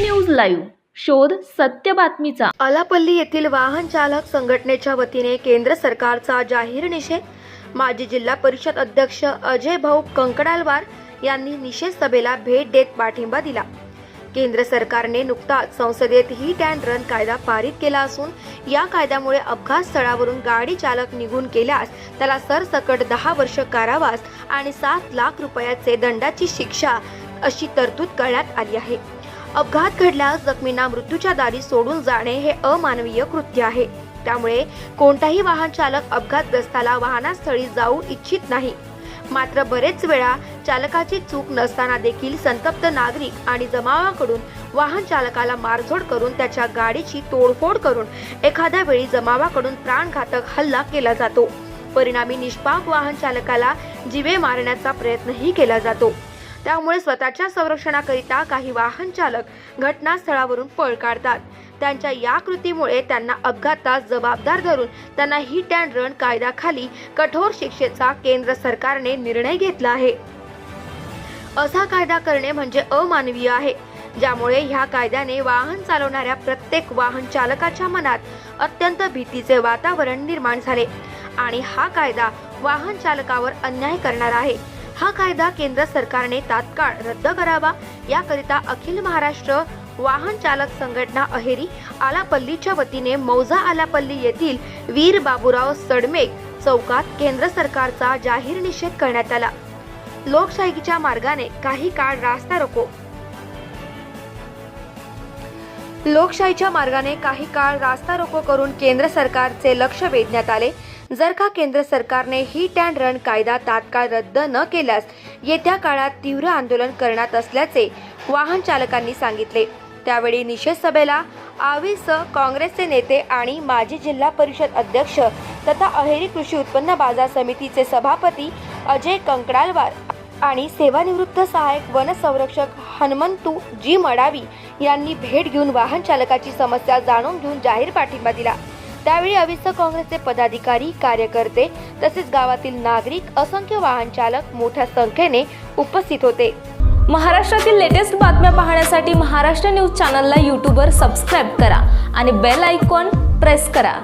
News live शोध सत्य बातमीचा. आलापल्ली येथील वाहन चालक संघटनेच्या वतीने केंद्र सरकारचा जाहीर निषेध. माजी जिल्हा परिषद अध्यक्ष अजय भाऊ कंकडालवार यांनी निषेध सभेला भेट देत पाठिंबा दिला. केंद्र सरकारने नुकताच संसदेत हिट अँड रन कायदा पारित केला असून या कायद्यामुळे अपघात स्थळावरून गाडी चालक निघून केल्यास त्याला सरसकट दहा वर्ष कारावास आणि सात लाख रुपयाचे दंडाची शिक्षा अशी तरतूद करण्यात आली आहे. अपघात घडल्यास जखमींना मृत्यूच्या दारी सोडून जाणे हे अमानवीय कृत्य आहे. त्यामुळे कोणताही वाहन चालक अपघातग्रस्ताला वाहनास्थळी जाऊ इच्छित नाही. मात्र बरेच वेळा चालकाची चूक नसताना देखील संतप्त नागरिक आणि जमावाकडून वाहन चालकाला मारझोड करून त्याच्या गाडीची तोडफोड करून एखाद्या वेळी जमावाकडून प्राणघातक हल्ला केला जातो. परिणामी निष्पाप वाहन चालकाला जीवे मारण्याचा प्रयत्नही केला जातो. त्यामुळे स्वतःच्या संरक्षणाकरिता काही वाहन चालक घटनास्थळावरून पळ काढतात. त्यांच्या या कृतीमुळे त्यांना अपघातात जबाबदार धरून त्यांना हिट अँड रन कायद्याखाली कठोर शिक्षेचा केंद्र सरकारने निर्णय घेतला आहे. असा कायदा करणे म्हणजे अमानवीय आहे. ज्यामुळे ह्या कायद्याने वाहन चालवणाऱ्या प्रत्येक वाहन चालकाच्या मनात अत्यंत भीतीचे वातावरण निर्माण झाले आणि हा कायदा वाहन चालकावर अन्याय करणार आहे. हा कायदा केंद्र सरकारने तात्काळ रद्द करावा याकरिता अखिल महाराष्ट्र वाहन चालक संघटना अहेरी आलापल्लीच्या वतीने मौजा आलापल्ली येथील वीर बाबूराव सडमेक चौकात केंद्र सरकारचा जाहीर निषेध करण्यात आला. लोकशाहीच्या मार्गाने काही काळ रास्ता रोको. लोकशाहीच्या मार्गाने काही काळ रास्ता रोको करून केंद्र सरकारचे लक्ष वेधण्यात आले. जर का केंद्र सरकारने हिट अँड रन कायदा तात्काळ रद्द न केल्यास येत्या काळात तीव्र आंदोलन करण्यात असल्याचे वाहन चालकांनी सांगितले. त्यावेळी निषेध सभेला आविस काँग्रेसचे नेते आणि माजी जिल्हा परिषद अध्यक्ष तथा अहेरी कृषी उत्पन्न बाजार समितीचे सभापती अजय कंकडालवार आणि सेवानिवृत्त सहाय्यक वन संरक्षक हनुमंतू जी मडावी यांनी भेट घेऊन वाहन चालकाची समस्या जाणून घेऊन जाहीर पाठिंबा दिला. त्यावेळी अविस्त काँग्रेसचे पदाधिकारी कार्यकर्ते तसेच गावातील नागरिक असंख्य वाहन चालक मोठ्या संख्येने उपस्थित होते. महाराष्ट्रातील लेटेस्ट बातम्या पाहण्यासाठी महाराष्ट्र न्यूज चॅनलला यूट्यूबवर सबस्क्राईब करा आणि बेल आयकॉन प्रेस करा.